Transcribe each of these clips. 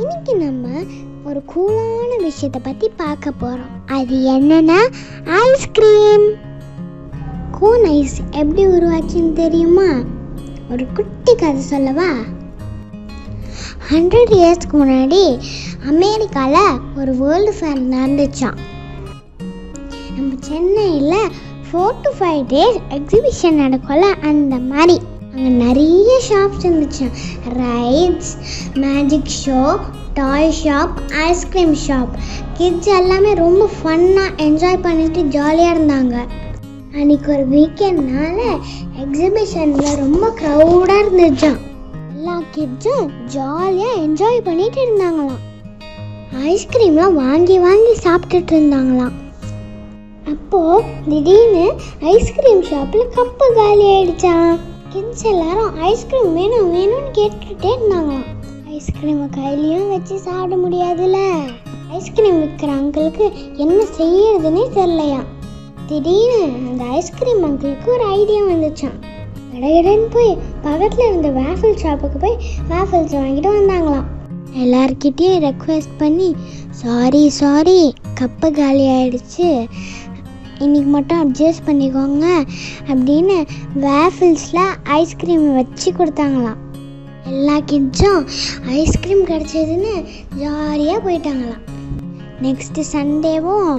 இன்னைக்கு நம்ம ஒரு கூலான விஷயத்தை பற்றி பார்க்க போகிறோம் அது என்னன்னா ஐஸ்கிரீம் கோன் ஐஸ் எப்படி உருவாச்சுன்னு தெரியுமா? ஒரு குட்டி கதை சொல்லவா? ஹண்ட்ரட் இயர்ஸ்க்கு முன்னாடி அமெரிக்காவில் ஒரு வேர்ல்டு ஃபேர் நடந்துச்சான் நம்ம சென்னையில் four to five days exhibition நடக்கும்ல அந்த மாதிரி. அங்கே நிறைய ஷாப்ஸ் இருந்துச்சு. Rides magic show toy shop ice cream shop kids எல்லாமே ரொம்ப ஃபன்னாக என்ஜாய் பண்ணிட்டு ஜாலியாக இருந்தாங்க. அன்னைக்கு ஒரு வீக்கெண்ட்னால எக்ஸிபிஷனில் ரொம்ப க்ரௌடாக இருந்துச்சான் எல்லா கிட்ஸும் ஜாலியாக என்ஜாய் பண்ணிட்டு இருந்தாங்களாம். ஐஸ்கிரீம்லாம் வாங்கி வாங்கி சாப்பிட்டுட்டு இருந்தாங்களாம். அப்போது திடீர்னு ஐஸ்கிரீம் ஷாப்பில் கப்பு காலி ஆயிடுச்சான் கிட்ஸ் எல்லாரும் ஐஸ்கிரீம் வேணும் வேணும்னு கேட்டுகிட்டே இருந்தாங்களாம் ஐஸ்கிரீமை கையிலையும் வச்சு சாப்பிட முடியாதுல்ல? ஐஸ்கிரீம் விற்கிற அங்கிளுக்கு என்ன செய்யறதுன்னே தெரிலையா திடீர்னு அந்த ஐஸ்கிரீம் அங்கிளுக்கு ஒரு ஐடியா வந்துச்சான் கடகடன்னு போய் பக்கத்தில் இருந்த வேஃபிள் ஷாப்புக்கு போய் வேஃபிள்ஸ் வாங்கிட்டு வந்தாங்களாம். எல்லார்கிட்டேயும் ரெக்வெஸ்ட் பண்ணி சாரி சாரி கப்பு காலி ஆயிடுச்சு. இன்றைக்கி மட்டும் அட்ஜஸ்ட் பண்ணிக்கோங்க அப்படின்னு வேஃபில்ஸில் ஐஸ்கிரீம் வச்சு கொடுத்தாங்களாம். எல்லா கிட்ஸும் ஐஸ்கிரீம் கிடச்சதுன்னு ஜாலியாக போயிட்டாங்களாம். நெக்ஸ்ட்டு சண்டேவும்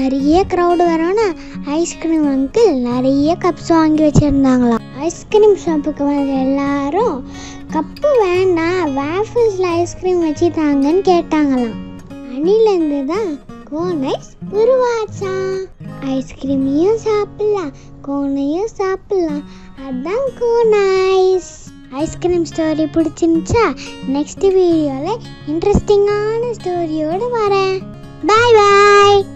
நிறைய க்ரௌடு வரோன்னு ஐஸ்கிரீம் அங்கிள் நிறைய கப்ஸ் வாங்கி வச்சுருந்தாங்களாம். ஐஸ்கிரீம் ஷாப்புக்கு வந்த எல்லாரும் கப்பு வேண்டாம் வேஃபில்ஸில் ஐஸ்கிரீம் வச்சு தாங்கன்னு கேட்டாங்களாம். அணிலேருந்து தான் கோன் ஐஸ் உருவாச்சான் ஐஸ்கிரீமையும் சாப்பிடலாம் கோனையும் சாப்பிடலாம் அதான் cone ice ice cream story பிடிச்சிருந்துச்சா? Next வீடியோவில் இன்ட்ரெஸ்டிங்கான ஸ்டோரியோடு வரேன். பாய் பாய்